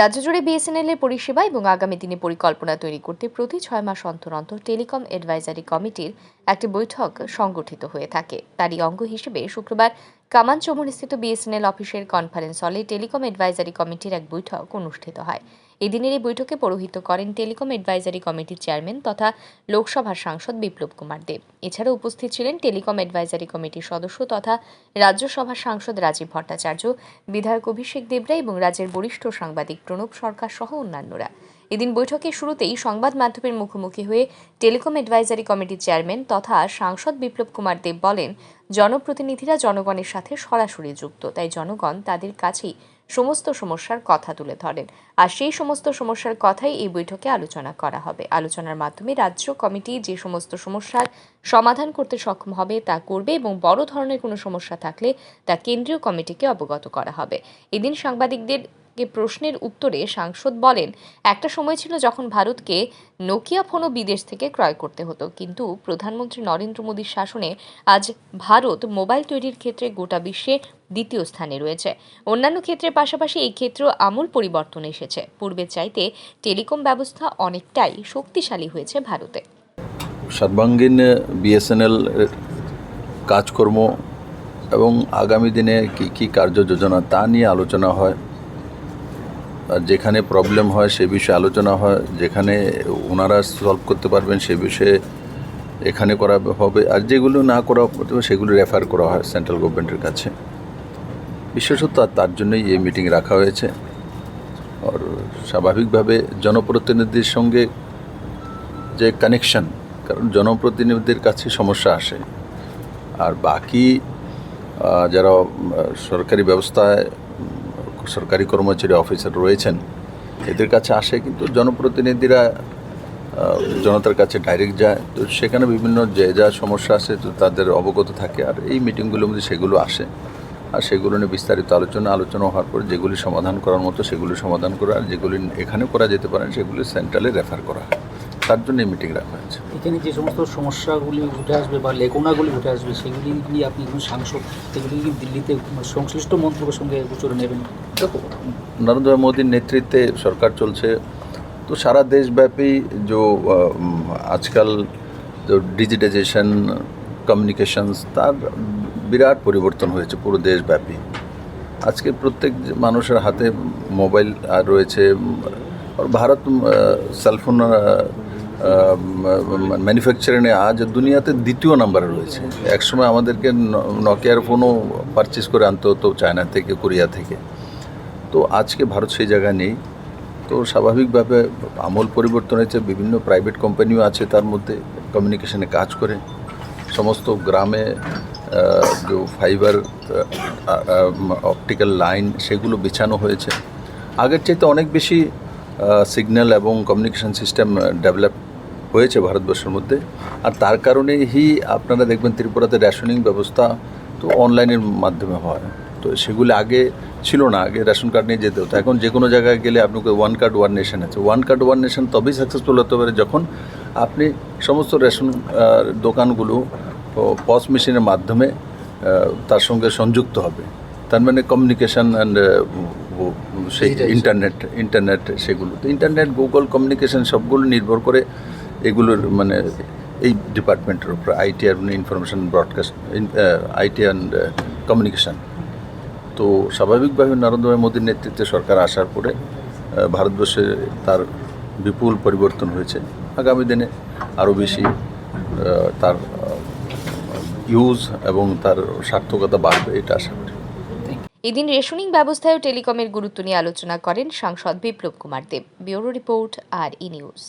রাজ্য জুড়ে বিএসএনএল এর পরিষেবা এবং আগামী দিনে পরিকল্পনা তৈরি করতে প্রতি ছয় মাস অন্তর অন্তর টেলিকম অ্যাডভাইজারি কমিটির একটি বৈঠক সংগঠিত হয়ে থাকে। তারই অঙ্গ হিসেবে শুক্রবার কামান স্থিত বিএসএনএল অফিসের কনফারেন্স হলে টেলিকম অ্যাডভাইজারি কমিটির এক বৈঠক অনুষ্ঠিত হয়। এদিনের এই বৈঠকে পৌরোহিত্য করেন টেলিকম অ্যাডভাইজারি কমিটির চেয়ারম্যান তথা লোকসভার সাংসদ বিপ্লব কুমার দেব। এছাড়া উপস্থিত ছিলেন টেলিকম অ্যাডভাইজারি কমিটির সদস্য তথা রাজ্যসভার সাংসদ রাজীব ভট্টাচার্য, বিধায়ক অভিষেক দেবরা এবং রাজ্যের বরিষ্ঠ সাংবাদিক প্রণব সরকার সহ অন্যান্যরা। এদিন বৈঠকের শুরুতেই সংবাদ মাধ্যমের মুখোমুখি হয়ে টেলিকম অ্যাডভাইজারি কমিটির চেয়ারম্যান তথা সাংসদ বিপ্লব কুমার দেব বলেন, জনপ্রতিনিধিরা জনগণের সাথে সরাসরি যুক্ত, তাই জনগণ তাদের কাছেই সমস্ত সমস্যার কথা তুলে ধরেন। আর সেই সমস্ত সমস্যার কথাই এই বৈঠকে আলোচনা করা হবে। আলোচনার মাধ্যমে রাজ্য কমিটি যে সমস্ত সমস্যার সমাধান করতে সক্ষম হবে তা করবে এবং বড় ধরনের কোনো সমস্যা থাকলে তা কেন্দ্রীয় কমিটিকে অবগত করা হবে। এদিন সাংবাদিকদের কে প্রশ্নের উত্তরে সাংসদ বলেন, একটা সময় ছিল যখন ভারতকে নোকিয়া ফোনও বিদেশ থেকে ক্রয় করতে হতো। কিন্তু প্রধানমন্ত্রী নরেন্দ্র মোদীর শাসনে আজ ভারত মোবাইল তৈরির ক্ষেত্রে গোটা বিশ্বে দ্বিতীয় স্থানে রয়েছে। অন্যান্য ক্ষেত্রের পাশাপাশি এই ক্ষেত্রেও আমূল পরিবর্তন এসেছে। পূর্বের চাইতে টেলিকম ব্যবস্থা অনেকটাই শক্তিশালী হয়েছে ভারতে। সর্বাঙ্গীন বিএসএনএল কাজকর্ম এবং আগামী দিনে কী কী কার্য যোজনা তা নিয়ে আলোচনা হয়। যেখানে প্রবলেম হয় সে বিষয়ে আলোচনা হয়, যেখানে ওনারা সলভ করতে পারবেন সে বিষয়ে এখানে করা হবে। আর যেগুলো না করা সেগুলো রেফার করা হয় সেন্ট্রাল গভর্নমেন্টের কাছে। বিশেষত তার জন্যই এই মিটিং রাখা হয়েছে। আর স্বাভাবিকভাবে জনপ্রতিনিধির সঙ্গে যে কানেকশন কারণ জনপ্রতিনিধিদের কাছে সমস্যা আসে। আর বাকি যারা সরকারি ব্যবস্থায় সরকারি কর্মচারী অফিসার রয়েছেন, এদের কাছে আসে কিন্তু জনপ্রতিনিধিরা জনতার কাছে ডাইরেক্ট যায়। তো সেখানে বিভিন্ন যে যা সমস্যা আসে তো তাদের অবগত থাকে। আর এই মিটিংগুলোর মধ্যে সেগুলো আসে। আর সেগুলো নিয়ে বিস্তারিত আলোচনা আলোচনা হওয়ার পর যেগুলি সমাধান করার মতো সেগুলি সমাধান করা আর যেগুলি এখানে করা যেতে পারে, সেগুলি সেন্ট্রালে রেফার করা হয়। তার জন্য এই মিটিং রাখা হয়েছে। এখানে যে সমস্ত সমস্যাগুলি উঠে আসবে বা লেখনাগুলি উঠে আসবে সেগুলি নিয়ে আপনি একজন সাংসদ সেগুলি কি দিল্লিতে সংশ্লিষ্ট মন্ত্রকের সঙ্গে গোচরে নেবেন? দেখো নরেন্দ্র মোদীর নেতৃত্বে সরকার চলছে। তো সারা দেশব্যাপী যে আজকাল যে ডিজিটাইজেশন কমিউনিকেশনস তার বিরাট পরিবর্তন হয়েছে পুরো দেশব্যাপী। আজকে প্রত্যেক মানুষের হাতে মোবাইল আর রয়েছে। আর ভারত সেলফোন ম্যানুফ্যাকচারিংয়ে আজ দুনিয়াতে দ্বিতীয় নম্বরে রয়েছে। একসময় আমাদেরকে নকিয়ার ফোনও পারচেস করে আনতে হতো চায়না থেকে কোরিয়া থেকে। তো আজকে ভারত সেই জায়গায় নেই। তো স্বাভাবিকভাবে আমূল পরিবর্তন হয়েছে, বিভিন্ন প্রাইভেট কোম্পানিও আছে তার মধ্যে কমিউনিকেশনে কাজ করে। সমস্ত গ্রামে যে ফাইবার অপটিক্যাল লাইন সেগুলো বিছানো হয়েছে। আগের চাইতে অনেক বেশি সিগন্যাল এবং কমিউনিকেশন সিস্টেম ডেভেলপ হয়েছে ভারতবর্ষের মধ্যে। আর তার কারণেই আপনারা দেখবেন ত্রিপুরাতে রেশনিং ব্যবস্থা তো অনলাইনের মাধ্যমে হয়। তো সেগুলো আগে ছিল না আগে রেশন কার্ড নিয়ে যেতে হতো। এখন যে কোনো জায়গায় গেলে আপনাকে ওয়ান কার্ড ওয়ান নেশন আছে। ওয়ান কার্ড ওয়ান নেশন তবেই সাকসেসফুল হতে পারে যখন আপনি সমস্ত রেশন দোকানগুলো পস মেশিনের মাধ্যমে তার সঙ্গে সংযুক্ত হবে। তার মানে কমিউনিকেশন অ্যান্ড সেই ইন্টারনেট ইন্টারনেট সেগুলো। তো ইন্টারনেট গুগল কমিউনিকেশান সবগুলো নির্ভর করে এগুলোর মানে এই ডিপার্টমেন্টের উপর IT R information broadcast IT and communication. তো স্বাভাবিকভাবে নরেন্দ্র ভাই মোদীর নেতৃত্বে সরকার আসার পরে ভারতবর্ষে তার বিপুল পরিবর্তন হয়েছে। আগামী দিনে আরও বেশি তার ইউজ এবং তার সার্থকতা বাড়বে এটা আশা করি। এদিন রেশনিং ব্যবস্থায় টেলিকমের গুরুত্ব নিয়ে আলোচনা করেন সাংসদ বিপ্লব কুমার দেব। ব্যুরো রিপোর্ট আর ই নিউজ।